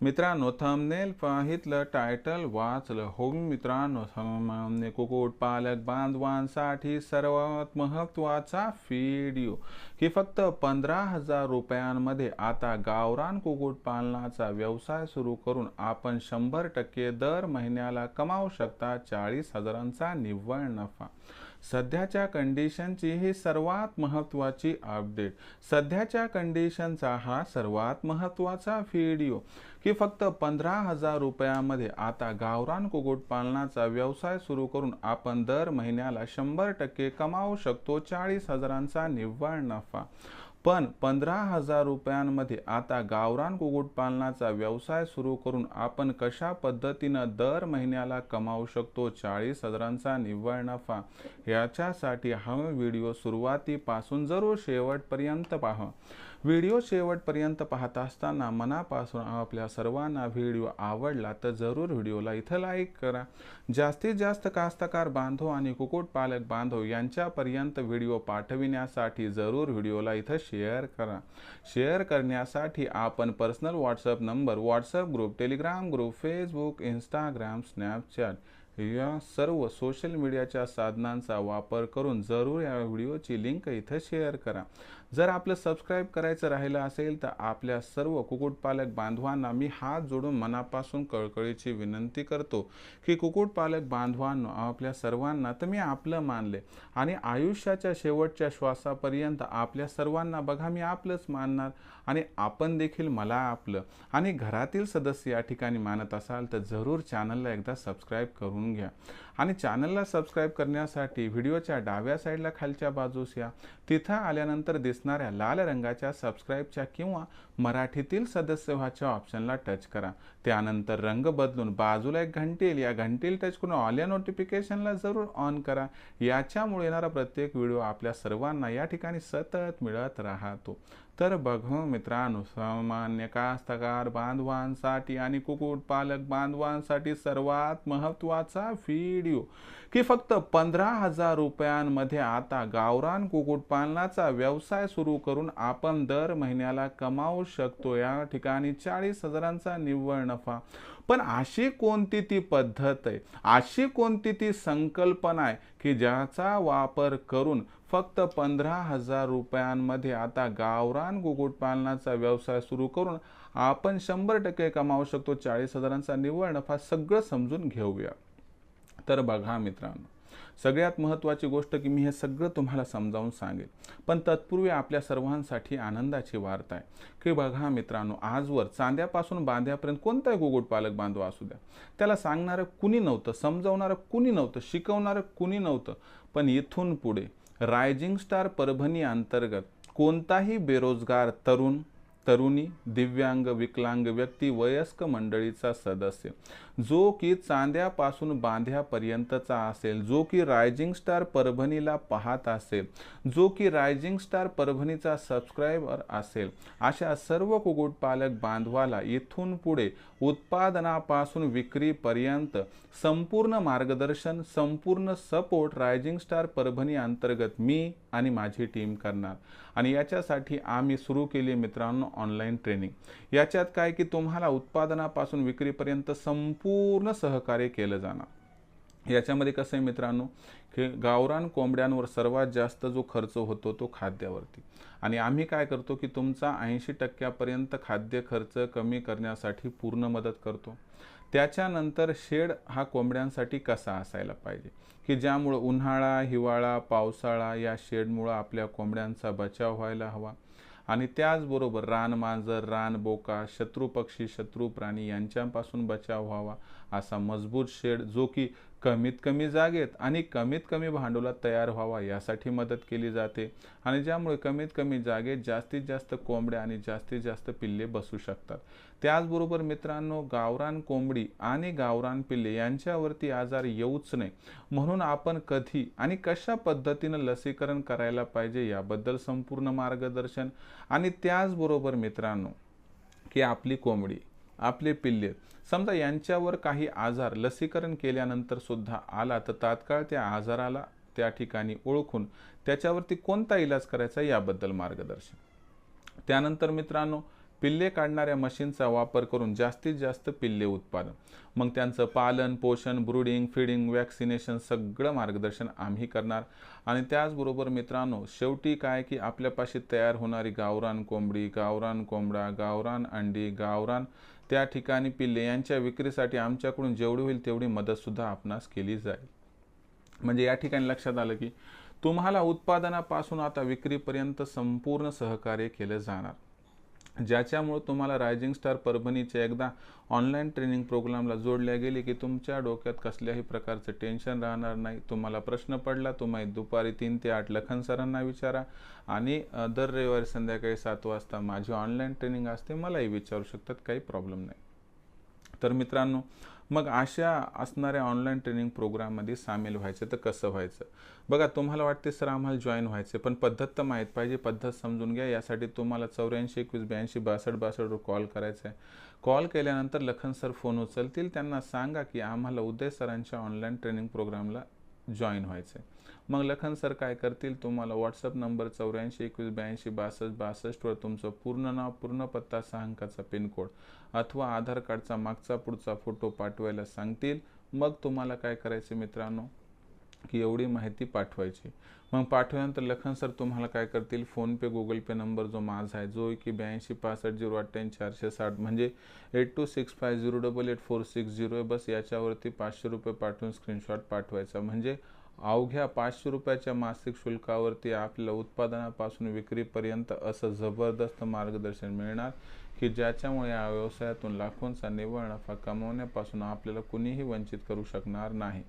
मित्रांनो thumbnail पाहितलं title वाचलं. हो मित्रांनो सामान्य कुक्कुटपालक बांधवांसाठी सर्वात महत्त्वाचा व्हिडिओ की फक्त पंधरा हजार रुपयांमध्ये आता गावरान कुक्कुटपालनाचा व्यवसाय सुरू करून आपण शंभर टक्के दर महिन्याला कमावू शकता चाळीस हजारांचा निव्वळ नफा. सध्याच्या कंडिशनची ही सर्वात महत्त्वाची अपडेट सध्याच्या कंडिशनचा हा सर्वात महत्त्वाचा व्हिडिओ की फक्त पंधरा हजार रुपयामध्ये आता गावरान कुक्कुटपालनाचा व्यवसाय सुरू करून आपण दर महिन्याला शंभर टक्के कमावू शकतो चाळीस हजारांचा निव्वळ नफा. पण पंधरा हजार रुपयांमध्ये आता गावरान कुक्कुटपालनाचा व्यवसाय सुरू करून आपण कशा पद्धतीनं दर महिन्याला कमावू शकतो चाळीस हजारांचा निव्वळ नफा? याच्यासाठी हा व्हिडिओ सुरुवातीपासून जरूर शेवटपर्यंत पहा. व्हिडिओ शेवटपर्यंत पाहत असताना मनापासून आपल्या सर्वांना व्हिडिओ आवडला तर जरूर व्हिडिओला इथं लाईक करा. जास्तीत जास्त कास्तकार बांधव आणि कुक्कुटपालक बांधव यांच्यापर्यंत व्हिडिओ पाठविण्यासाठी जरूर व्हिडिओला इथं शेअर करा. शेअर करण्यासाठी आपण personal WhatsApp number WhatsApp group Telegram group Facebook Instagram Snapchat या सर्व सोशल मीडियाच्या साधनांचा वापर करून जरूर या व्हिडिओची लिंक इथं शेअर करा. जर आपलं सबस्क्राईब करायचं राहिलं असेल तर आपल्या सर्व कुक्कुटपालक बांधवांना मी हात जोडून मनापासून कळकळीची विनंती करतो की कुक्कुटपालक बांधवांनो आपल्या सर्वांना तर मी आपलं मानले. आणि आयुष्याच्या शेवटच्या श्वासापर्यंत आपल्या सर्वांना बघा मी आपलंच मानणार. आणि आपण देखील मला आपलं. आणि घरातील सदस्य या ठिकाणी मानत असाल तर जरूर चॅनलला एकदा सबस्क्राईब करून घ्या. आणि चॅनलला सबस्क्राईब करण्यासाठी व्हिडिओच्या डाव्या साईडला खालच्या बाजूस या. तिथं आल्यानंतर दिसणाऱ्या लाल रंगाच्या सबस्क्राईबच्या किंवा मराठीतील सदस्य व्हाच्या ऑप्शनला टच करा. त्यानंतर रंग बदलून बाजूला एक घंटेल या घंटील टच करून ऑल या नोटिफिकेशनला जरूर ऑन करा. याच्यामुळे येणारा प्रत्येक व्हिडिओ आपल्या सर्वांना या ठिकाणी सतत मिळत राहतो. तर बघ मित्रांनो सामान्य कास्तकार बांधवांसाठी आणि कुक्कुटपालक बांधवांसाठी सर्वात महत्त्वाचा व्हिडिओ की फक्त पंधरा हजार रुपयांमध्ये आता गावरान कुक्कुटपालनाचा व्यवसाय सुरू करून आपण दर महिन्याला कमावू शकतो. या ठिकाणी चाळीस हजारांचा निव्वळ नफा. पण अशी कोणती ती पद्धत आहे? अशी कोणती ती संकल्पना आहे की ज्याचा वापर करून फक्त पंधरा हजार रुपयांमध्ये आता गावरान कुक्कुटपालनाचा व्यवसाय सुरू करून आपण शंभर टक्के कमावू शकतो. चाळीस हजारांचा निव्वळ नफा सगळं समजून घेऊया. तर बघा मित्रांनो सगळ्यात महत्त्वाची गोष्ट की मी हे सगळं तुम्हाला समजावून सांगेल पण तत्पूर्वी आपल्या सर्वांसाठी आनंदाची वार्ता आहे. की बघा मित्रांनो आजवर चांद्यापासून बांध्यापर्यंत कोणताही कुक्कुटपालक बांधव असू द्या. त्याला सांगणारं कुणी नव्हतं समजावणारं कुणी नव्हतं शिकवणारं कुणी नव्हतं. पण इथून पुढे रायझिंग स्टार परभणी अंतर्गत कोणताही बेरोजगार तरुण तरुणी दिव्यांग विकलांग व्यक्ती वयस्क मंडळीचा सदस्य. जो की चांद्यापासून बांध्यापर्यंतचा असेल जो की रायझिंग स्टार परभणीला पाहत असेल जो की रायझिंग स्टार परभणीचा सबस्क्रायबर असेल अशा सर्व कुक्कुटपालक बांधवाला इथून पुढे उत्पादनापासून विक्रीपर्यंत संपूर्ण मार्गदर्शन संपूर्ण सपोर्ट रायझिंग स्टार परभणी अंतर्गत मी आणि माझी टीम करणार. आणि याच्यासाठी आम्ही सुरू केली मित्रांनो ऑनलाईन ट्रेनिंग याच्यात काय की तुम्हाला उत्पादनापासून विक्रीपर्यंत संपूर्ण सहकार्य केलं जाणार. याच्यामध्ये कसं आहे मित्रांनो की गावरान कोंबड्यांवर सर्वात जास्त जो खर्च होतो तो खाद्यावरती. आणि आम्ही काय करतो की तुमचा ऐंशी टक्क्यापर्यंत खाद्य खर्च कमी करण्यासाठी पूर्ण मदत करतो. त्याच्यानंतर शेड हा कोंबड्यांसाठी कसा असायला पाहिजे? की ज्यामुळं उन्हाळा हिवाळा पावसाळा या शेडमुळं आपल्या कोंबड्यांचा बचाव व्हायला हवा. आणि त्याचबरोबर रान मांजर रान बोका शत्रू पक्षी शत्रू प्राणी यांच्यापासून बचाव व्हावा असा मजबूत शेड जो की कमीत कमी जागेत आणि कमीत कमी भांडवलात तयार व्हावा यासाठी मदत केली जाते. आणि ज्यामुळे कमीत कमी जागेत जास्तीत जास्त कोंबड्या आणि जास्तीत जास्त पिल्ले बसू शकतात. त्याचबरोबर मित्रांनो गावरान कोंबडी आणि गावरान पिल्ले यांच्यावरती आजार येऊच नये. म्हणून आपण कधी आणि कशा पद्धतीनं लसीकरण करायला पाहिजे याबद्दल संपूर्ण मार्गदर्शन आणि त्याचबरोबर मित्रांनो की आपली कोंबडी आपले पिल्ले. समजा यांच्यावर काही आजार लसीकरण केल्यानंतर सुद्धा आला तर तात्काळ त्या आजाराला त्या ठिकाणी ओळखून त्याच्यावरती कोणता इलाज करायचा याबद्दल मार्गदर्शन. त्यानंतर मित्रांनो पिल्ले काढणाऱ्या मशीनचा वापर करून जास्तीत जास्त पिल्ले उत्पादन. मग त्यांचं पालन पोषण ब्रुडिंग फिडिंग वॅक्सिनेशन सगळं मार्गदर्शन आम्ही करणार. आणि त्याचबरोबर मित्रांनो शेवटी काय की आपल्यापाशी तयार होणारी गावरान कोंबडी गावरान कोंबडा गावरान अंडी गावरान त्या ठिकाणी पिल्ले यांच्या विक्रीसाठी आमच्याकडून जेवढी होईल तेवढी मदतसुद्धा आपणास केली जाईल. म्हणजे या ठिकाणी लक्षात आलं की तुम्हाला उत्पादनापासून आता विक्रीपर्यंत संपूर्ण सहकार्य केलं जाणार. ज्याच्यामुळं तुम्हाला रायझिंग स्टार परभणीच्या एकदा ऑनलाईन ट्रेनिंग प्रोग्रामला जोडल्या गेली की तुमच्या डोक्यात कसल्याही प्रकारचं टेन्शन राहणार नाही. तुम्हाला प्रश्न पडला तुम्ही दुपारी तीन ते आठ लखन सरांना विचारा आणि दर रविवारी संध्याकाळी सात वाजता माझी ऑनलाईन ट्रेनिंग असते मलाही विचारू शकतात काही प्रॉब्लेम नाही. तर मित्रांनो मग अशा असणाऱ्या ऑनलाईन ट्रेनिंग प्रोग्राममध्ये सामील व्हायचं तर कसं व्हायचं? बघा तुम्हाला वाटते सर आम्हाला जॉईन व्हायचे पण पद्धत तर माहीत पाहिजे. पद्धत समजून घ्या. यासाठी तुम्हाला चौऱ्याऐंशी एकवीस ब्याऐंशी बासष्ट बासष्टवर कॉल करायचा आहे कॉल केल्यानंतर लखन सर फोन उचलतील. त्यांना सांगा की आम्हाला उदय सरांच्या ऑनलाईन ट्रेनिंग प्रोग्रामला जॉईन व्हायचं आहे मग लखन सर काय करतील? तुम्हाला व्हॉट्सअप नंबर चौऱ्याऐंशी एकवीस ब्याऐंशी बासष्ट बासष्टवर तुमचं पूर्ण नाव पूर्ण पत्ता सहा अंकाचा पिनकोड अथवा आधार कार्डचा मागचा पुढचा फोटो पाठवायला सांगतील. मग तुम्हाला काय करायचं मित्रांनो? की एवढी माहिती पाठवायची. मग पाठवल्यानंतर लखन सर तुम्हाला काय करतील? फोनपे गुगल पे नंबर जो माझा आहे जो की ब्याऐंशी पासष्ट झिरो अठ्ठ्याऐंशी चारशे साठ म्हणजे eight two six five zero double eight four six zero आहे. बस याच्यावरती पाचशे रुपये पाठवून स्क्रीनशॉट पाठवायचा. म्हणजे अवघ्या पाचशे रुपयाच्या मासिक शुल्कावरती आपल्या उत्पादनापासून विक्रीपर्यंत असं जबरदस्त मार्गदर्शन मिळणार की ज्याच्यामुळे या व्यवसायातून लाखोंचा निव्वळ नफा कमवण्यापासून आपल्याला कुणीही वंचित करू शकणार नाही.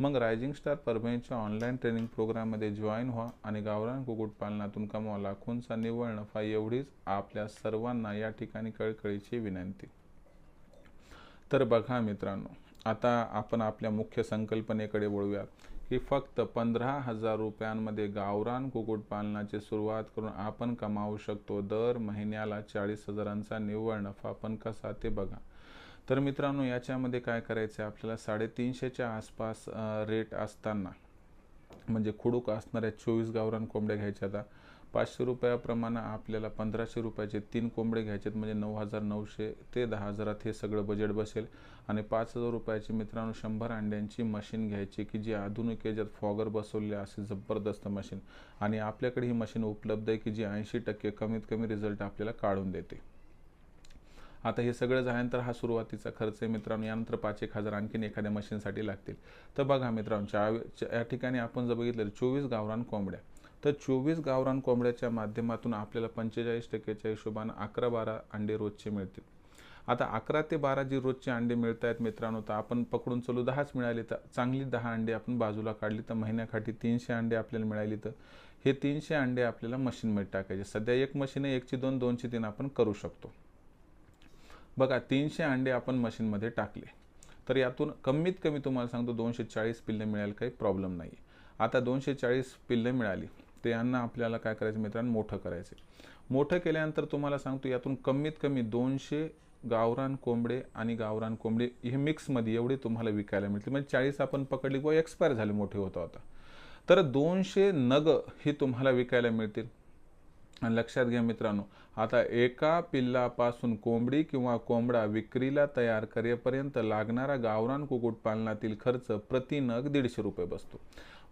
मग रायझिंग स्टार परभणीच्या ऑनलाईन ट्रेनिंग प्रोग्राममध्ये जॉईन व्हा आणि गावरान कुक्कुटपालनातून कमवा लाखोंचा निव्वळ नफा एवढीच आपल्या सर्वांना या ठिकाणी कळकळीची विनंती. तर बघा मित्रांनो आता आपण आपल्या मुख्य संकल्पनेकडे वळूयात की फक्त पंधरा हजार रुपयांमध्ये गावरान कुक्कुटपालनाची सुरुवात करून आपण कमावू शकतो. दर महिन्याला चाळीस हजारांचा निव्वळ नफा पण कसा ते बघा. तर मित्रांनो याच्यामध्ये काय करायचं आहे आपल्याला साडेतीनशेच्या आसपास रेट असताना म्हणजे खुडूक असणाऱ्या चोवीस गावरान कोंबड्या घ्यायच्या आता. पाचशे रुपयाप्रमाणे आपल्याला पंधराशे रुपयाचे तीन कोंबडे घ्यायचे म्हणजे नऊ हजार नऊशे ते दहा हजारात हे सगळं बजेट बसेल. आणि पाच हजार रुपयाची मित्रांनो शंभर अंड्यांची मशीन घ्यायची की जी आधुनिक याच्यात फॉगर बसवले असे जबरदस्त मशीन. आणि आपल्याकडे ही मशीन उपलब्ध आहे की जी ऐंशी टक्के कमीत कमी रिझल्ट आपल्याला काढून देते. आता हे सगळं झाल्यानंतर हा सुरुवातीचा खर्च आहे मित्रांनो. यानंतर पाच एक हजार आणखीन एखाद्या मशीनसाठी लागतील. तर बघा मित्रांनो या ठिकाणी आपण जर बघितलं चोवीस गावरान कोंबड्या. तर चोवीस गावरान कोंबड्याच्या माध्यमातून आपल्याला पंचेचाळीस टक्क्याच्या हिशोबानं अकरा बारा अंडे रोजचे मिळतील. आता अकरा ते बारा जी रोजचे अंडे मिळत आहेत मित्रांनो तर आपण पकडून चलू दहाच मिळाले तर चांगली दहा अंडे आपण बाजूला काढली तर महिन्याकाठी तीनशे अंडे आपल्याला मिळाली तर हे तीनशे अंडे आपल्याला मशीनमध्ये टाकायचे. सध्या एक मशीन आहे एकची दोन दोनशे तीन आपण करू शकतो. बघा तीनशे अंडे आपण मशीनमध्ये टाकले. तर यातून कमीत कमी तुम्हाला सांगतो दोनशे चाळीस पिल्ले मिळायला काही प्रॉब्लेम नाही आता दोनशे चाळीस पिल्ले मिळाली तर यांना आपल्याला काय करायचं मित्रांनो? मोठं करायचं मोठं केल्यानंतर तुम्हाला सांगतो यातून कमीत कमी दोनशे गावरान कोंबडे आणि गावरान कोंबडे हे मिक्समध्ये एवढे तुम्हाला विकायला मिळतील. म्हणजे चाळीस आपण पकडली किंवा एक्सपायर झाले मोठे होता होता. तर दोनशे नग हे तुम्हाला विकायला मिळतील. लक्षात घ्या मित्रांनो आता एका पिल्लापासून कोंबडी किंवा कोंबडा विक्रीला तयार करेपर्यंत लागणारा गावरान कुक्कुटपालनातील खर्च प्रति नग दीडशे रुपये बसतो.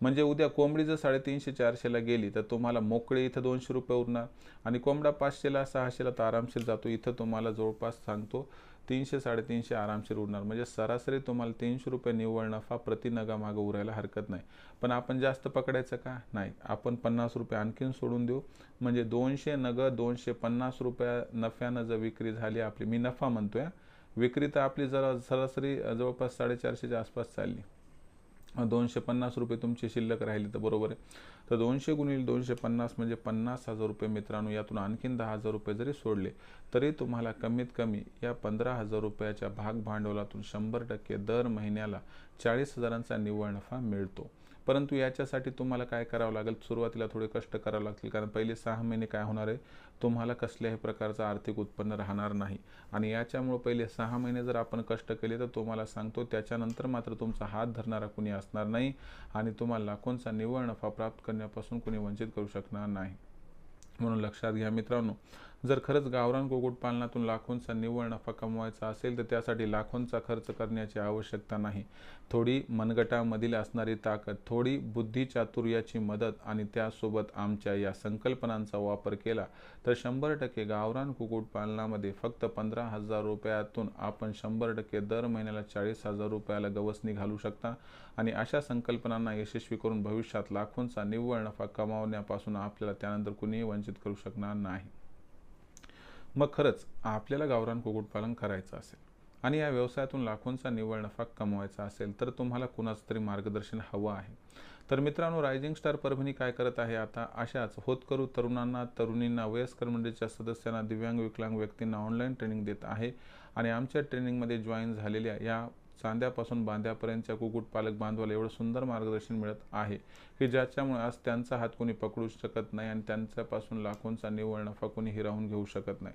म्हणजे उद्या कोंबडी जर साडेतीनशे चारशेला गेली तर तुम्हाला मोकळे इथं दोनशे रुपये उरणार आणि कोंबडा पाचशेला सहाशेला तर आरामशीर जातो. इथं तुम्हाला जवळपास सांगतो तीनशे साडेतीनशे आरामशीर उरणार म्हणजे सरासरी तुम्हाला तीनशे रुपये निव्वळ नफा प्रति नगा मागं उरायला हरकत नाही. पण आपण जास्त पकडायचं का? नाही. आपण पन्नास रुपये आणखीन सोडून देऊ. म्हणजे दोनशे नग दोनशे पन्नास रुपया नफ्यानं जर विक्री झाली आपली मी नफा म्हणतोय विक्री तर आपली जरा सरासरी जवळपास साडेचारशेच्या आसपास चालली. दोनशे पन्नास रुपये तुमची शिल्लक राहिली तर बरोबर आहे. तर दोनशे गुणिले दोनशे पन्नास म्हणजे पन्नास हजार रुपये मित्रांनो यातून आणखीन दहा हजार रुपये जरी सोडले तरी तुम्हाला कमीत कमी या पंधरा हजार रुपयाच्या भाग भांडवलातून शंभर टक्के दर महिन्याला चाळीस हजारांचा निव्वळ नफा मिळतो. परंतु याच्यासाठी तुम्हाला काय करावं लागेल? सुरुवातीला थोडे कष्ट करावं लागतील कारण पहिले सहा महिने काय होणार आहे? तुम्हाला कसल्याही प्रकारचं आर्थिक उत्पन्न राहणार नाही. आणि याच्यामुळं पहिले सहा महिने जर आपण कष्ट केले तर तुम्हाला सांगतो त्याच्यानंतर मात्र तुमचा हात धरणारा कुणी असणार नाही आणि तुम्हाला लाखोंचा निव्वळ नफा प्राप्त करण्यापासून कुणी वंचित करू शकणार नाही. म्हणून लक्षात घ्या मित्रांनो जर खरंच गावरान कुक्कुटपालनातून लाखोंचा निव्वळ नफा कमवायचा असेल तर त्यासाठी लाखोंचा खर्च करण्याची आवश्यकता नाही. थोडी मनगटामधील असणारी ताकद थोडी बुद्धिचातुर्याची मदत आणि त्यासोबत आमच्या या संकल्पनांचा वापर केला तर शंभर टक्के गावरान कुक्कुटपालनामध्ये फक्त पंधरा हजार रुपयातून आपण शंभर टक्के दर महिन्याला चाळीस हजार रुपयाला गवसणी घालू शकता. आणि अशा संकल्पनांना यशस्वी करून भविष्यात लाखोंचा निव्वळ नफा कमावण्यापासून आपल्याला त्यानंतर कुणीही वंचित करू शकणार नाही. मग खरंच आपल्याला गावरान कुक्कुटपालन करायचं असेल आणि या व्यवसायातून लाखोंचा निव्वळ नफा कमवायचा असेल तर तुम्हाला कुणाचं तरी मार्गदर्शन हवं आहे. तर मित्रांनो रायझिंग स्टार परभणी काय करत आहे आता? अशाच होतकरू तरुणांना तरुणींना वयस्कर मंडळीच्या सदस्यांना दिव्यांग विकलांग व्यक्तींना ऑनलाईन ट्रेनिंग देत आहे. आणि आमच्या ट्रेनिंगमध्ये जॉईन झालेल्या या चांद्यापासून बांध्यापर्यंतच्या कुक्कुटपालक बांधवाला एवढं सुंदर मार्गदर्शन मिळत आहे की ज्याच्यामुळे आज त्यांचा हात कोणी पकडू शकत नाही आणि त्यांच्यापासून लाखोंचा निव्वळ नफा कोणी हिरावून घेऊ शकत नाही.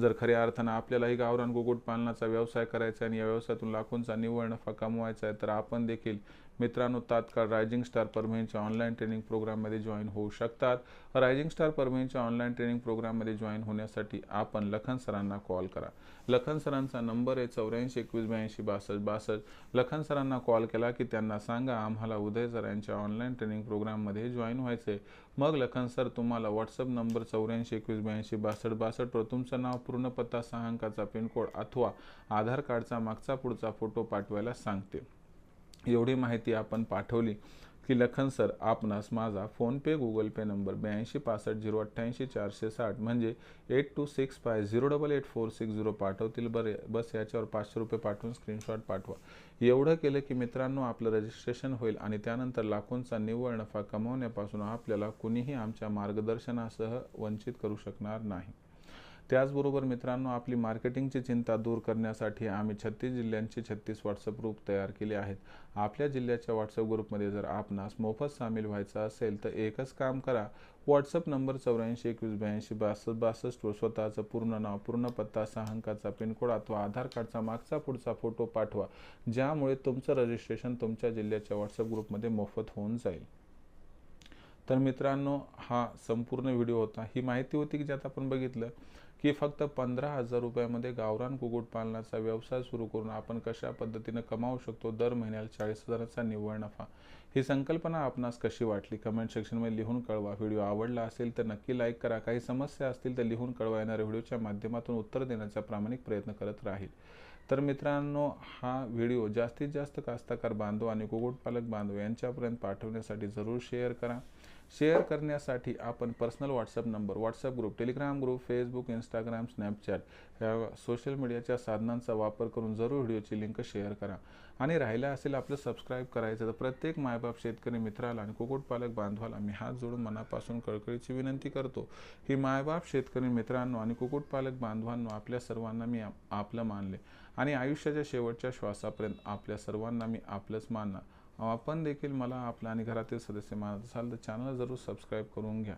जर खऱ्या अर्थानं आपल्यालाही गावरान कुक्कुटपालनाचा व्यवसाय करायचा आहे आणि या व्यवसायातून लाखोंचा निव्वळ नफा कमवायचा आहे तर आपण देखील मित्रांनो तात्काळ रायझिंग स्टार परभणीच्या ऑनलाईन ट्रेनिंग प्रोग्राममध्ये जॉईन होऊ शकतात. रायझिंग स्टार परभणीच्या ऑनलाईन ट्रेनिंग प्रोग्राममध्ये जॉईन होण्यासाठी आपण लखन सरांना कॉल करा. लखन सरांचा नंबर आहे चौऱ्याऐंशी एकवीस ब्याऐंशी बासष्ट बासष्ट. लखन सरांना कॉल केला की त्यांना सांगा आम्हाला उदय सर यांच्या ऑनलाईन ट्रेनिंग प्रोग्राममध्ये जॉईन व्हायचे मग लखन सर तुम्हाला व्हॉट्सअप नंबर चौऱ्याऐंशी एकवीस ब्याऐंशी बासष्ट बासष्टवर तुमचं नाव पूर्ण पत्ता सहा अंकाचा पिनकोड अथवा आधार कार्डचा मागचा पुढचा फोटो पाठवायला सांगते. एवढी माहिती आपण पाठवली की लखन सर आपणास माझा फोनपे गुगल पे नंबर ब्याऐंशी पासष्ट झिरो अठ्ठ्याऐंशी चारशे साठ म्हणजे eight two six five zero double eight four six zero पाठवतील बरे. बस याच्यावर पाचशे रुपये पाठवून स्क्रीनशॉट पाठवा. एवढं केलं की मित्रांनो आपलं रजिस्ट्रेशन होईल आणि त्यानंतर लाखोंचा निव्वळ नफा कमवण्यापासून आपल्याला कुणीही आमच्या मार्गदर्शनासह वंचित करू शकणार नाही. त्याचबरोबर मित्रांनो आपली मार्केटिंगची चिंता दूर करण्यासाठी आम्ही छत्तीस जिल्ह्यांचे छत्तीस व्हॉट्सअप ग्रुप तयार केले आहेत. आपल्या जिल्ह्याच्या व्हॉट्सअप ग्रुपमध्ये जर आपणास मोफत सामील व्हायचं असेल तर एकच काम करा. व्हॉट्सअप नंबर चौऱ्याऐंशी एकवीस ब्याऐंशी बासष्ट बासष्टवर स्वतःचं पूर्ण नाव पूर्ण पत्ता सहा अंकाचा पिनकोड अथवा आधार कार्डचा मागचा पुढचा फोटो पाठवा. ज्यामुळे तुमचं रजिस्ट्रेशन तुमच्या जिल्ह्याच्या व्हॉट्सअप ग्रुपमध्ये मोफत होऊन जाईल. तर मित्रांनो हा संपूर्ण व्हिडिओ होता. ही माहिती होती की ज्यात आपण बघितलं की फक्त पंधरा हजार रुपयामध्ये गावरान कुक्कुटपालनाचा व्यवसाय सुरू करून आपण कशा पद्धतीनं कमावू शकतो दर महिन्याला चाळीस हजाराचा निव्वळ नफा? ही संकल्पना आपणास कशी वाटली? कमेंट सेक्शनमध्ये लिहून कळवा. व्हिडिओ आवडला असेल तर नक्की लाईक करा. काही समस्या असतील तर लिहून कळवा. येणाऱ्या व्हिडिओच्या माध्यमातून उत्तर देण्याचा प्रामाणिक प्रयत्न करत राहील. तर मित्रांनो हा व्हिडिओ जास्तीत जास्त कास्तकार बांधव आणि कुक्कुटपालक बांधव यांच्यापर्यंत पाठवण्यासाठी जरूर शेअर करा. शेअर करण्यासाठी आपण personal WhatsApp number WhatsApp group Telegram group Facebook Instagram Snapchat ह्या सोशल मीडियाच्या साधनांचा वापर करून जरूर व्हिडिओची लिंक शेअर करा. आणि राहिला असेल आपलं सबस्क्राईब करायचं तर प्रत्येक मायबाप शेतकरी मित्राला आणि कुक्कुटपालक बांधवाला मी हात जोडून मनापासून कळकळीची विनंती करतो ही मायबाप शेतकरी मित्रांनो आणि कुक्कुटपालक बांधवांनो आपल्या सर्वांना मी आपलं मानले. आणि आयुष्याच्या शेवटच्या श्वासापर्यंत आपल्या सर्वांना मी आपलंच मानणार. आपण देखील मला आपला आणि घरातील सदस्य मानत असाल तर चॅनल जरूर सबस्क्राईब करून घ्या.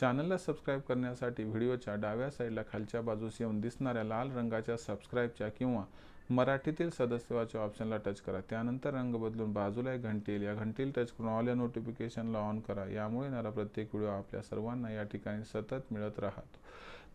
चॅनलला सबस्क्राईब करण्यासाठी व्हिडिओच्या डाव्या साईडला खालच्या बाजूस येऊन दिसणाऱ्या लाल रंगाच्या सबस्क्राईबच्या किंवा मराठीतील सदस्यवाच्या ऑप्शनला टच करा. त्यानंतर रंग बदलून बाजूला एक घंटी या घंटील टच करून ऑल या नोटिफिकेशनला ऑन करा. यामुळे येणारा प्रत्येक व्हिडिओ आपल्या सर्वांना या ठिकाणी सतत मिळत राहतो.